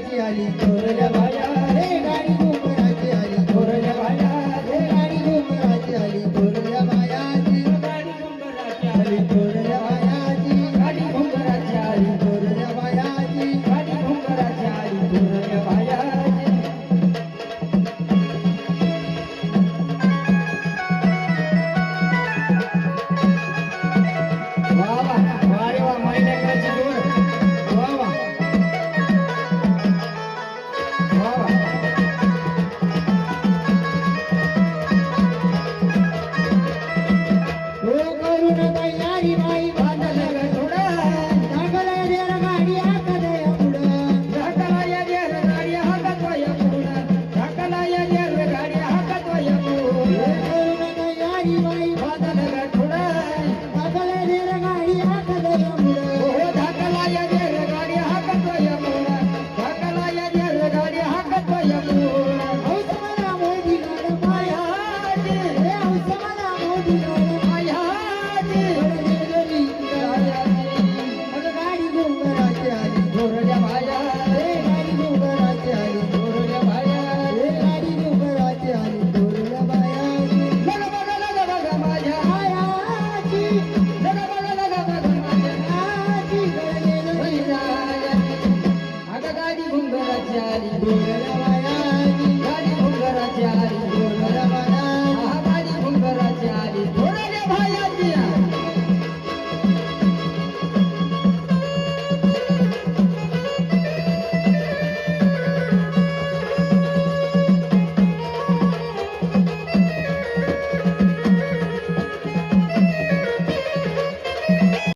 ಕಿಯಾಲಿ ತೋರಲವಾ Yeah.